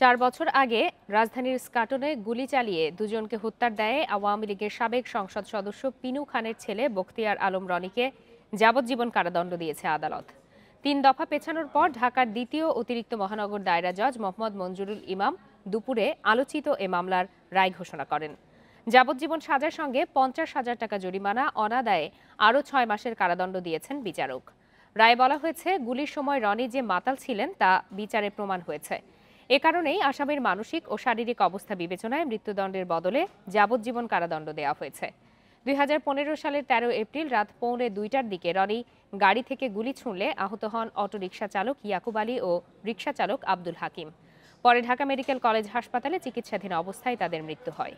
চার বছর আগে রাজধানীর স্কাটনে গুলি চালিয়ে দুজনকে হত্যার দায়ে আওয়ামী লীগের সাবেক সংসদ সদস্য পিনু খানের ছেলে বখতিয়ার আলম রনিকে যাবজ্জীবন কারাদণ্ড দিয়েছে আদালত। তিন দফা পেছানোর পর ঢাকার দ্বিতীয় অতিরিক্ত মহানগর দায়রা জজ মোহাম্মদ মঞ্জুরুল ইমাম দুপুরে আলোচিত এ মামলার রায় ঘোষণা করেন। যাবজ্জীবন সাজার সঙ্গে পঞ্চাশ হাজার টাকা জরিমানা অনাদায়ে আরও ছয় মাসের কারাদণ্ড দিয়েছেন বিচারক। রায় বলা হয়েছে, গুলির সময় রনি যে মাতাল ছিলেন তা বিচারে প্রমাণ হয়েছে। এ কারণেই আসামির মানসিক ও শারীরিক অবস্থা বিবেচনায় মৃত্যুদণ্ডের বদলে যাবজ্জীবন কারাদণ্ড দেওয়া হয়েছে। দুই হাজার পনেরো সালের তেরো এপ্রিল রাত পৌনে দুইটার দিকে রনি গাড়ি থেকে গুলি ছুঁড়লে আহত হন অটোরিকশা চালক ইয়াকুব আলী ও রিকশা চালক আব্দুল হাকিম। পরে ঢাকা মেডিকেল কলেজ হাসপাতালে চিকিৎসাধীন অবস্থায় তাদের মৃত্যু হয়।